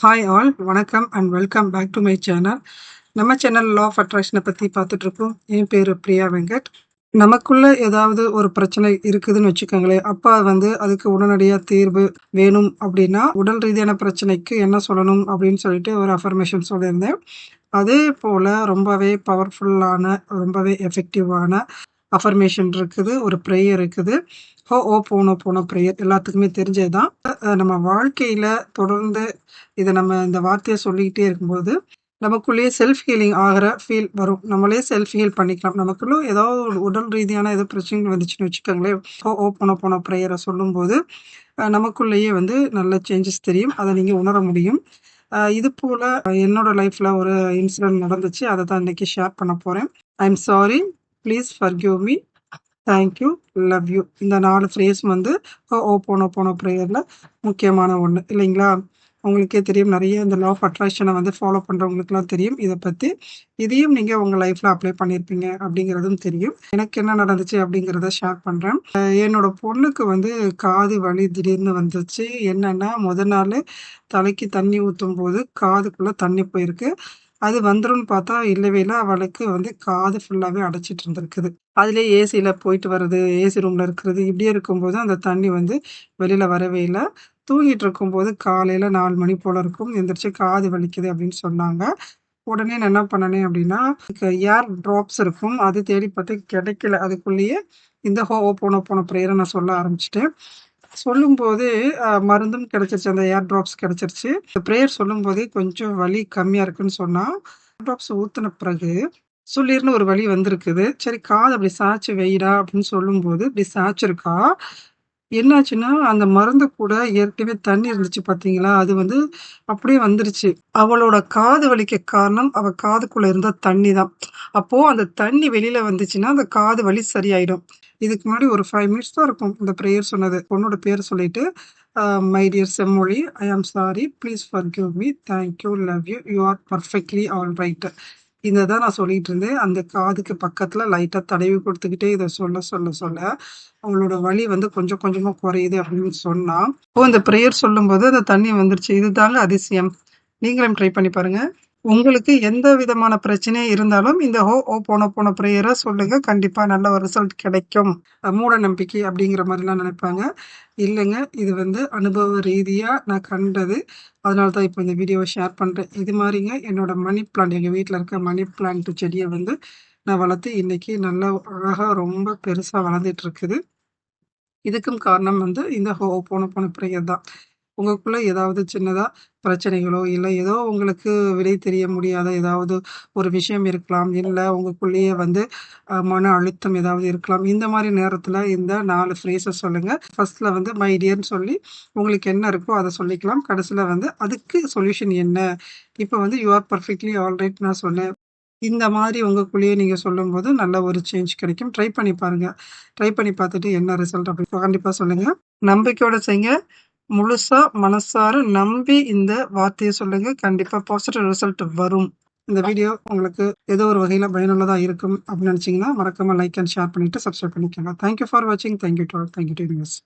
Hi all வணக்கம் and welcome back to my channel நம்ம channel லா ஆஃப் அட்ராக்ஷனை பற்றி பார்த்துட்ருக்கோம். என் பேர் பிரியா வெங்கட். நமக்குள்ள ஏதாவது ஒரு பிரச்சனை இருக்குதுன்னு வச்சுக்கோங்களேன் அப்போ வந்து அதுக்கு உடனடியாக தீர்வு வேணும் அப்படின்னா உடல் ரீதியான பிரச்சனைக்கு என்ன சொல்லணும் அப்படின்னு சொல்லிட்டு ஒரு அஃபர்மேஷன் சொல்லியிருந்தேன். அதே போல் ரொம்பவே பவர்ஃபுல்லான ரொம்பவே எஃபெக்டிவான அஃபர்மேஷன் இருக்குது ஒரு ப்ரேயர் இருக்குது. ஹோ ஓ போனோ போனோ ப்ரேயர் எல்லாத்துக்குமே தெரிஞ்சது தான் நம்ம வாழ்க்கையில் தொடர்ந்து இதை நம்ம இந்த வார்த்தையை சொல்லிக்கிட்டே இருக்கும்போது நமக்குள்ளேயே செல்ஃப் ஹீலிங் ஆகிற ஃபீல் வரும். நம்மளே செல்ஃப் ஹீல் பண்ணிக்கலாம். நமக்குள்ள ஏதாவது ஒரு உடல் ரீதியான ஏதோ பிரச்சனை வந்துச்சுன்னு வச்சுக்கோங்களேன். ஓ ஓ போன போன ப்ரேயரை சொல்லும்போது நமக்குள்ளேயே வந்து நல்ல சேஞ்சஸ் தெரியும். அதை நீங்கள் உணர முடியும். இது போல் என்னோட லைஃப்பில் ஒரு இன்சிடென்ட் நடந்துச்சு. அதை தான் இன்றைக்கி ஷேர் பண்ண போகிறேன் I am sorry please forgive me thank you love you இந்த நாலு ஃப்ரேஸ் வந்து ஓ போனோ போனோ ப்ரேயரில் முக்கியமான ஒன்று இல்லைங்களா? உங்களுக்கே தெரியும் நிறைய இந்த லா ஆஃப் அட்ராக்ஷனை வந்து ஃபாலோ பண்ணுறவங்களுக்குலாம் தெரியும். இதை பற்றி இதையும் நீங்கள் உங்கள் லைஃப்பில் அப்ளை பண்ணியிருப்பீங்க அப்படிங்கிறதும் தெரியும். எனக்கு என்ன நடந்துச்சு அப்படிங்கிறத ஷேர் பண்ணுறேன் என்னோட பொண்ணுக்கு வந்து காது வலி திடீர்னு வந்துச்சு என்னென்னா முத நாள் தலைக்கு தண்ணி ஊற்றும் போது காதுக்குள்ளே தண்ணி போயிருக்கு. அது வந்துரும்னு பார்த்தா இல்லவே இல்லை அவளுக்கு வந்து காது ஃபுல்லாகவே அடைச்சிட்டு இருந்திருக்குது. அதுலேயே ஏசியில் போயிட்டு வர்றது ஏசி ரூமில் இருக்கிறது இப்படியே இருக்கும்போது அந்த தண்ணி வந்து வெளியில் வரவே இல்லை. தூங்கிட்டு இருக்கும்போது காலையில் நாலு மணி போல் இருக்கும். எந்திரிச்சு காது வலிக்குது அப்படின்னு சொன்னாங்க. உடனே நான் என்ன பண்ணனேன் அப்படின்னா ஏர் ட்ராப்ஸ் இருக்கும். அது தேடி பார்த்து கிடைக்கல. அதுக்குள்ளேயே இந்த ஹோ போன போன ப்ரேயரை நான் சொல்ல ஆரம்பிச்சிட்டேன். சொல்லும்போது மருந்தும் கிடைச்சிருச்சு. அந்த ஏர் ட்ராப்ஸ் கிடைச்சிருச்சு. இந்த ப்ரேயர் சொல்லும்போதே கொஞ்சம் வலி கம்மியாக இருக்குன்னு சொன்னால் ட்ராப்ஸ் ஊற்றின பிறகு சொல்லிருன்னு ஒரு வழி வந்திருக்குது. சரி காது அப்படி சாய்ச்சி வெயிடா அப்படின்னு சொல்லும்போது இப்படி சாய்ச்சிருக்கா? என்னாச்சுன்னா அந்த மருந்து கூட ஏற்கனவே தண்ணி இருந்துச்சு பார்த்தீங்களா அது வந்து அப்படியே வந்துருச்சு. அவளோட காது வலிக்க காரணம் அவள் காதுக்குள்ளே இருந்த தண்ணி தான். அப்போது அந்த தண்ணி வெளியில் வந்துச்சுன்னா அந்த காது வலி சரியாயிடும். இதுக்கு முன்னாடி ஒரு ஃபைவ் மினிட்ஸ் தான் இருக்கும். இந்த ப்ரேயர் சொன்னது. பொண்ணோட பேர் சொல்லிட்டு my dear Semmozhi I am sorry please forgive me thank you love you you are perfectly all right இந்த தான் நான் சொல்லிட்டு இருந்தேன். அந்த காதுக்கு பக்கத்தில் லைட்டாக தடவி கொடுத்துக்கிட்டே இதை சொல்ல சொல்ல சொல்ல அவங்களோட வலி வந்து கொஞ்சம் கொஞ்சமாக குறையுது அப்படின்னு சொன்னால் ஓ இந்த ப்ரேயர் சொல்லும்போது அந்த தண்ணி வந்துருச்சு. இதுதாங்க அதிசயம். நீங்களும் ட்ரை பண்ணி பாருங்கள் உங்களுக்கு எந்த விதமான பிரச்சனையும் இருந்தாலும் இந்த ஹோ ஓ போன போன ப்ரேயரை சொல்லுங்க. கண்டிப்பாக நல்ல ஒரு ரிசல்ட் கிடைக்கும். மூட நம்பிக்கை அப்படிங்கிற மாதிரிலாம் நினைப்பாங்க. இல்லைங்க இது வந்து அனுபவ ரீதியாக நான் கண்டது. அதனால தான் இப்போ இந்த வீடியோவை ஷேர் பண்ணுறேன் இது மாதிரிங்க என்னோட மணி பிளான்ட் எங்கள் வீட்டில் இருக்க மணி பிளான்ட் செடியை வந்து நான் வளர்த்து இன்றைக்கி நல்லா அழகாக ரொம்ப பெருசாக வளர்ந்துட்டு இருக்குது. இதுக்கும் காரணம் வந்து இந்த ஹோ போன போன ப்ரேயர் தான் உங்களுக்குள்ள ஏதாவது சின்னதா பிரச்சனைகளோ, இல்லை ஏதோ உங்களுக்கு விடை தெரிய முடியாத ஏதாவது ஒரு விஷயம் இருக்கலாம். இல்லை உங்களுக்குள்ளேயே வந்து மன அழுத்தம் ஏதாவது இருக்கலாம். இந்த மாதிரி நேரத்தில் இந்த நாலு ஃப்ரேஸ சொல்லுங்கள் ஃபர்ஸ்ட்ல வந்து மைடியர்னு சொல்லி உங்களுக்கு என்ன இருக்கோ அதை சொல்லிக்கலாம். கடைசியில் வந்து அதுக்கு சொல்யூஷன் என்ன? இப்போ வந்து யூ ஆர் பர்ஃபெக்ட்லி ஆல்ரைட் நான் சொன்னேன். இந்த மாதிரி உங்களுக்குள்ளேயே நீங்கள் சொல்லும்போது நல்ல ஒரு சேஞ்ச் கிடைக்கும். ட்ரை பண்ணி பாருங்கள் ட்ரை பண்ணி பார்த்துட்டு என்ன ரிசல்ட் அப்படின்னு கண்டிப்பாக சொல்லுங்கள் நம்பிக்கையோட செய்ங்க. முழுசா மனசார நம்பி இந்த வார்த்தையை சொல்லுங்க. கண்டிப்பா பாசிட்டிவ் ரிசல்ட் வரும். இந்த வீடியோ உங்களுக்கு ஏதோ ஒரு வகையில பயனுள்ளதா இருக்கும் அப்படின்னு நினைச்சீங்கன்னா, மறக்காம லைக் அண்ட் ஷேர் பண்ணிட்டு சப்ஸ்கிரைப் பண்ணிக்கோங்க. தேங்க் யூ ஃபார் வாட்சிங். Thank you to all. Thank to universe.